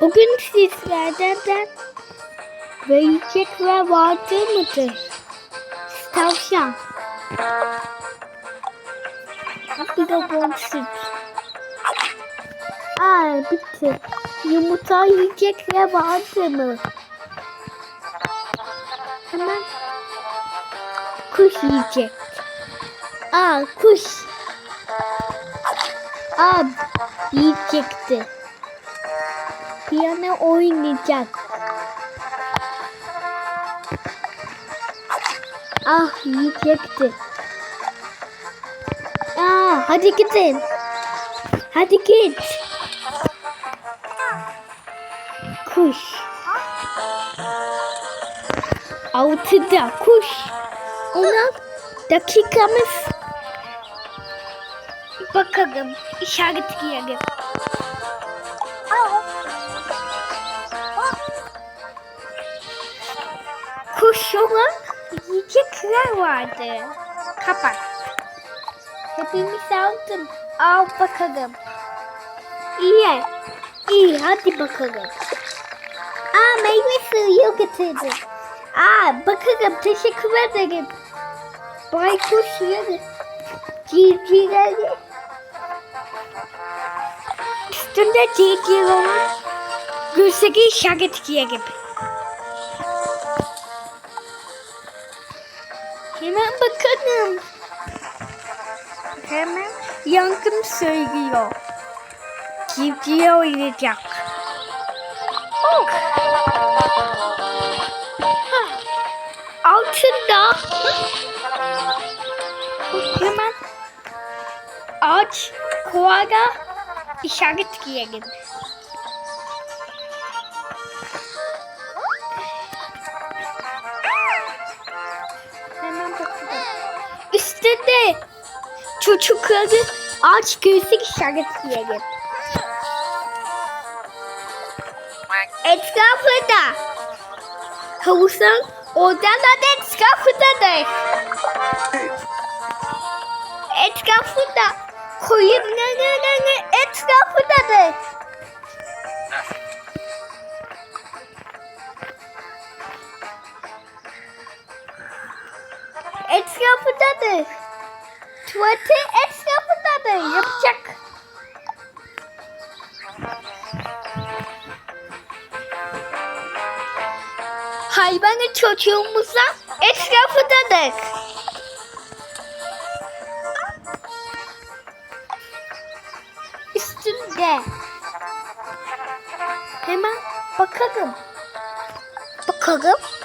Bugün sizlerden ve yiyecekler vardı mıdır? Tavşan. Bir de boncuk. Aa bitti. Yumurta yiyecekler vardı mı? Hemen kuş yiyecek. Aa kuş. Aa yiyecekti. Piyano oynayacak. Ah yiyecekti. Aa hadi gidin. Hadi git. Kuş. Altıda kuş. Ona dakikamız bakalım. İşaret giyelim. Kuş olan yiyecekler vardı. Kapat. Hepimiz aldım. Al bakalım. İyi. İyi hadi bakalım. Aa meyve suyu getirdim. Aa bakalım teşekkür ederim. Baykuş yedi. Civcivleri. Üstünde civciv olan Gülseki işaret giyelim. Hemen bakalım. Hemen yankım söylüyor. Civciv oynayacak. Oh. Altında. Hemen ağaç koala işaret giyelim. Üstünde çocukları ağaç gözlük işaret giyelim. Etrafında havuzun odalar etrafındadır. Etrafında koyunların etrafındadır. Etrafındadır. Tuvaleti etrafındadır. Yapacak. Hayvanı çocuğumuza etrafındadır. Üstünde. Hemen bakalım. Bakalım.